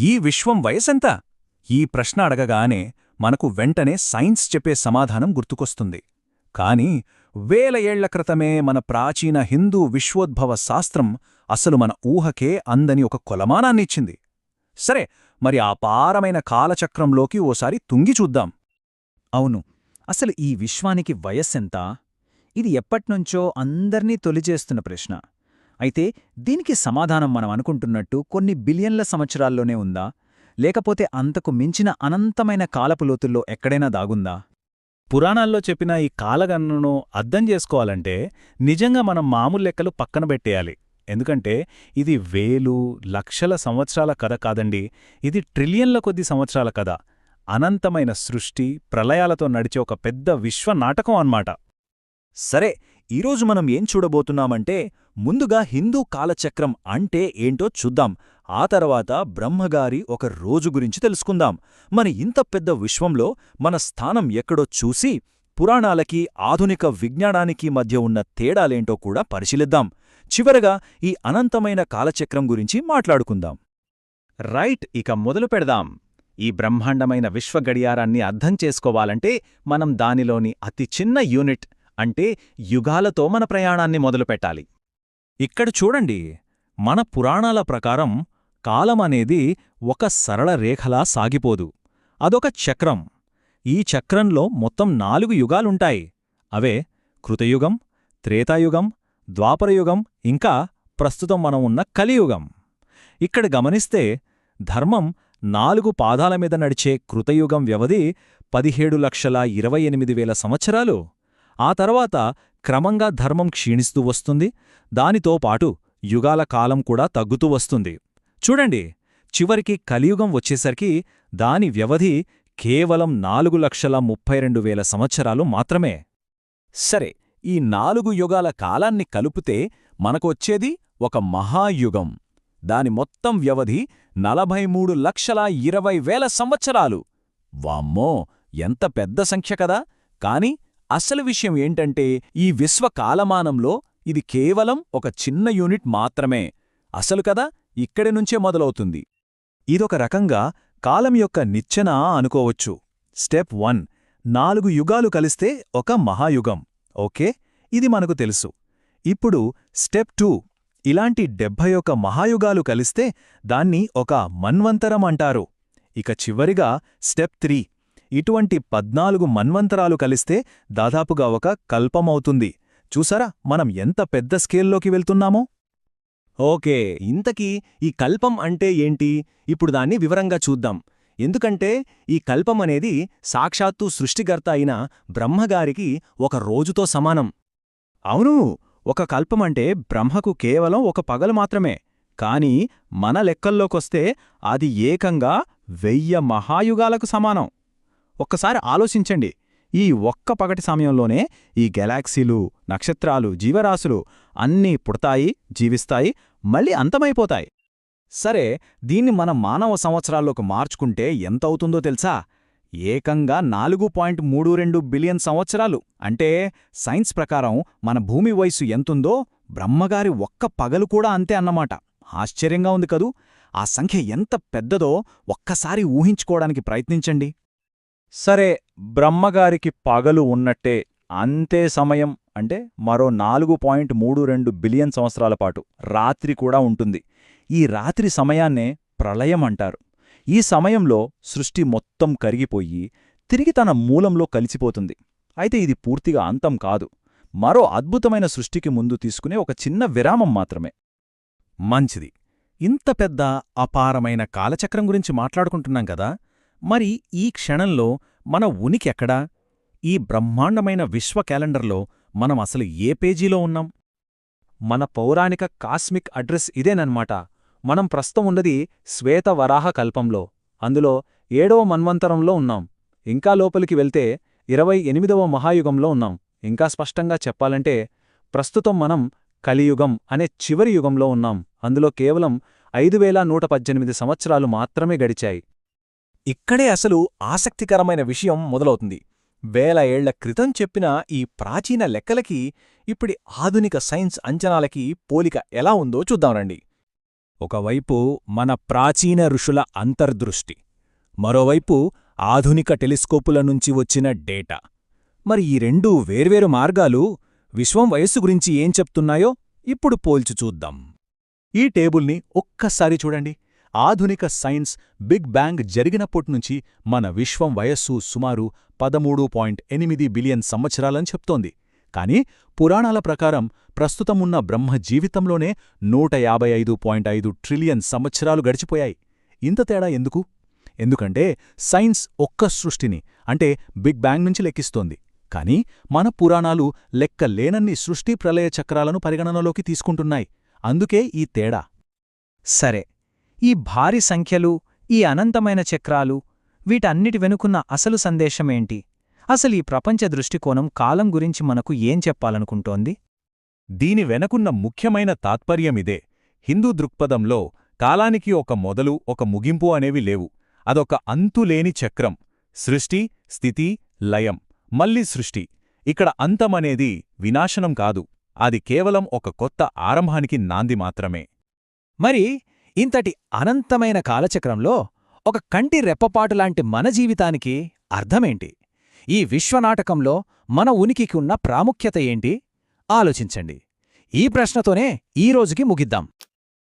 ఈ విశ్వం వయసెంత? ఈ ప్రశ్న అడగగానే మనకు వెంటనే సైన్స్ చెప్పే సమాధానం గుర్తుకొస్తుంది. కాని వేల ఏళ్ళ క్రితమే మన ప్రాచీన హిందూ విశ్వోద్భవ శాస్త్రం అసలు మన ఊహకే అందని ఒక కొలమానాన్నిచ్చింది సరే మరి ఆ పారమైన కాలచక్రంలోకి ఓసారి తుంగి చూద్దాం. అవును అసలు ఈ విశ్వానికి వయస్సెంత ఇది ఎప్పట్నుంచో అందర్నీ తొలిచేస్తున్న ప్రశ్న. అయితే దీనికి సమాధానం మనం అనుకుంటున్నట్టు కొన్ని బిలియన్ల సంవత్సరాల్లోనే ఉందా? లేకపోతే అంతకు మించిన అనంతమైన కాలపు లోతుల్లో ఎక్కడైనా దాగుందా? పురాణాల్లో చెప్పిన ఈ కాలగణనను అర్థం చేసుకోవాలంటే నిజంగా మనం మామూలు లెక్కలు పక్కన పెట్టేయాలి. ఎందుకంటే ఇది వేలు లక్షల సంవత్సరాల కథ కాదండి. ఇది ట్రిలియన్ల కొద్ది సంవత్సరాల కథ. అనంతమైన సృష్టి ప్రళయాలతో నడిచే ఒక పెద్ద విశ్వనాటకం అన్నమాట. సరే ఈరోజు మనం ఏం చూడబోతున్నామంటే ముందుగా హిందూ కాలచక్రం అంటే ఏంటో చూద్దాం. ఆ తర్వాత బ్రహ్మగారి ఒక రోజు గురించి తెలుసుకుందాం. మన ఇంత పెద్ద విశ్వంలో మన స్థానం ఎక్కడో చూసి పురాణాలకి ఆధునిక విజ్ఞానానికి మధ్య ఉన్న తేడాలేంటో కూడా పరిశీలిద్దాం. చివరగా ఈ అనంతమైన కాలచక్రం గురించి మాట్లాడుకుందాం. రైట్ ఇక మొదలు పెడదాం. ఈ బ్రహ్మాండమైన విశ్వ గడియారాన్ని అర్థం చేసుకోవాలంటే మనం దానిలోని అతి చిన్న యూనిట్ అంటే యుగాలతో మన ప్రయాణాన్ని మొదలుపెట్టాలి. ఇక్కడ చూడండి మన పురాణాల ప్రకారం కాలమనేది ఒక సరళ రేఖలా సాగిపోదు. అదొక చక్రం. ఈ చక్రంలో మొత్తం నాలుగు యుగాలుంటాయి. అవే కృతయుగం త్రేతాయుగం ద్వాపరయుగం ఇంకా ప్రస్తుతం మనం ఉన్న కలియుగం. ఇక్కడ గమనిస్తే ధర్మం నాలుగు పాదాల మీద నడిచే కృతయుగం వ్యవధి పదిహేడు లక్షల ఇరవై ఎనిమిది వేల సంవత్సరాలు. ఆ తర్వాత క్రమంగా ధర్మం క్షీణిస్తూ వస్తుంది. దానితో పాటు యుగాల కాలం కూడా తగ్గుతూ వస్తుంది. చూడండి చివరికి కలియుగం వచ్చేసరికి దాని వ్యవధి కేవలం నాలుగు లక్షల ముప్పై రెండు వేల సంవత్సరాలు మాత్రమే. సరే ఈ నాలుగు యుగాల కాలాన్ని కలుపుతే మనకొచ్చేది ఒక మహాయుగం. దాని మొత్తం వ్యవధి నలభై మూడు లక్షల ఇరవై వేల సంవత్సరాలు. వామ్మో ఎంత పెద్ద సంఖ్య కదా! కాని అసలు విషయం ఏంటంటే ఈ విశ్వ కాలమానంలో ఇది కేవలం ఒక చిన్న యూనిట్ మాత్రమే. అసలు కదా ఇక్కడి నుంచే మొదలవుతుంది. ఇదొక రకంగా కాలం యొక్క నిచ్చెన అనుకోవచ్చు. స్టెప్ వన్ నాలుగు యుగాలు కలిస్తే ఒక మహాయుగం. ఓకే? ఇది మనకు తెలుసు. ఇప్పుడు స్టెప్ టూ ఇలాంటి డెబ్భై ఒక మహాయుగాలు కలిస్తే దాన్ని ఒక మన్వంతరం అంటారు. ఇక చివరిగా స్టెప్ త్రీ ఇటువంటి పద్నాలుగు మన్వంతరాలు కలిస్తే దాదాపుగా ఒక కల్పమవుతుంది. చూసారా మనం ఎంత పెద్ద స్కేల్లోకి వెళ్తున్నామో? ఓకే ఇంతకీ ఈ కల్పం అంటే ఏంటి? ఇప్పుడు దాన్ని వివరంగా చూద్దాం. ఎందుకంటే ఈ కల్పం అనేది సాక్షాత్తు సృష్టికర్త అయిన బ్రహ్మగారికి ఒక రోజుతో సమానం. అవును ఒక కల్పమంటే బ్రహ్మకు కేవలం ఒక పగలు మాత్రమే. కాని మన లెక్కల్లోకొస్తే అది ఏకంగా వెయ్య మహాయుగాలకు సమానం. ఒక్కసారి ఆలోచించండి. ఈ ఒక్క పగటి సమయంలోనే ఈ గెలాక్సీలు నక్షత్రాలు జీవరాశులు అన్నీ పుడతాయి జీవిస్తాయి మళ్ళీ అంతమైపోతాయి. సరే దీన్ని మన మానవ సంవత్సరాల్లోకి మార్చుకుంటే ఎంతవుతుందో తెలుసా? ఏకంగా నాలుగు పాయింట్ మూడు రెండు బిలియన్ సంవత్సరాలు. అంటే సైన్స్ ప్రకారం మన భూమి వయసు ఎంతుందో బ్రహ్మగారి ఒక్క పగలు కూడా అంతే అన్నమాట. ఆశ్చర్యంగా ఉంది కదూ? ఆ సంఖ్య ఎంత పెద్దదో ఒక్కసారి ఊహించుకోవడానికి ప్రయత్నించండి. సరే బ్రహ్మగారికి పగలు ఉన్నట్టే అంతే సమయం అంటే మరో నాలుగు పాయింట్ మూడు రెండు బిలియన్ సంవత్సరాల పాటు రాత్రి కూడా ఉంటుంది. ఈ రాత్రి సమయాన్నే ప్రళయం అంటారు. ఈ సమయంలో సృష్టి మొత్తం కరిగిపోయి తిరిగి తన మూలంలో కలిసిపోతుంది. అయితే ఇది పూర్తిగా అంతం కాదు. మరో అద్భుతమైన సృష్టికి ముందు తీసుకునే ఒక చిన్న విరామం మాత్రమే. మంచిది. ఇంత పెద్ద అపారమైన కాలచక్రం గురించి మాట్లాడుకుంటున్నాం కదా? మరి ఈ క్షణంలో మన ఉనికి ఎక్కడా ఈ బ్రహ్మాండమైన విశ్వ క్యాలెండర్లో మనం అసలు ఏ పేజీలో ఉన్నాం? మన పౌరాణిక కాస్మిక్ అడ్రస్ ఇదేనన్మాట. మనం ప్రస్తుతం ఉన్నది శ్వేతవరాహ కల్పంలో. అందులో ఏడవ మన్వంతరంలో ఉన్నాం. ఇంకా లోపలికి వెళ్తే ఇరవై ఎనిమిదవ మహాయుగంలో ఉన్నాం. ఇంకా స్పష్టంగా చెప్పాలంటే ప్రస్తుతం మనం కలియుగం అనే చివరి యుగంలో ఉన్నాం. అందులో కేవలం ఐదు నూట పద్దెనిమిది సంవత్సరాలు మాత్రమే గడిచాయి. ఇక్కడే అసలు ఆసక్తికరమైన విషయం మొదలవుతుంది. వేల ఏళ్ళ క్రితం చెప్పిన ఈ ప్రాచీన లెక్కలకి ఇప్పుడి ఆధునిక సైన్స్ అంచనాలకి పోలిక ఎలా ఉందో చూద్దాం రండి. ఒకవైపు మన ప్రాచీన ఋషుల అంతర్దృష్టి మరోవైపు ఆధునిక టెలిస్కోపుల నుంచి వచ్చిన డేటా. మరి ఈ రెండు వేర్వేరు మార్గాలు విశ్వం వయస్సు గురించి ఏం చెప్తున్నాయో ఇప్పుడు పోల్చి చూద్దాం. ఈ టేబుల్ని ఒక్కసారి చూడండి. ఆధునిక సైన్స్ బిగ్ బ్యాంగ్ జరిగినప్పటినుంచి మన విశ్వం వయస్సు సుమారు పదమూడు పాయింట్ ఎనిమిది బిలియన్ సంవత్సరాలని చెప్తోంది. కాని పురాణాల ప్రకారం ప్రస్తుతమున్న బ్రహ్మ జీవితంలోనే నూట యాభై ఐదు పాయింట్ ఐదు ట్రిలియన్ సంవత్సరాలు గడిచిపోయాయి. ఇంత తేడా ఎందుకు? ఎందుకంటే సైన్స్ ఒక్క సృష్టిని అంటే బిగ్ బ్యాంగ్ నుంచి లెక్కిస్తోంది. కాని మన పురాణాలు లెక్క లేనన్ని సృష్టి ప్రళయ చక్రాలను పరిగణనలోకి తీసుకుంటున్నాయి. అందుకే ఈ తేడా. సరే ఈ భారీ సంఖ్యలు ఈ అనంతమైన చక్రాలు వీటన్నిటి వెనుకున్న అసలు సందేశమేంటి అసలు ఈ ప్రపంచ దృష్టికోణం కాలం గురించి మనకు ఏం చెప్పాలనుకుంటోంది? దీని వెనకున్న ముఖ్యమైన తాత్పర్యమిదే హిందూ దృక్పథంలో కాలానికి ఒక మొదలు ఒక ముగింపు అనేవి లేవు. అదొక అంతులేని చక్రం. సృష్టి స్థితి లయం. మళ్ళీ సృష్టి. ఇక్కడ అంతమనేది వినాశనం కాదు. అది కేవలం ఒక కొత్త ఆరంభానికి నాంది మాత్రమే. మరి ఇంతటి అనంతమైన కాలచక్రంలో ఒక కంటి రెప్పపాటులాంటి మన జీవితానికి అర్థమేంటి? ఈ విశ్వనాటకంలో మన ఉనికికి ఉన్న ప్రాముఖ్యత ఏంటి? ఆలోచించండి. ఈ ప్రశ్నతోనే ఈ రోజుకి ముగిద్దాం.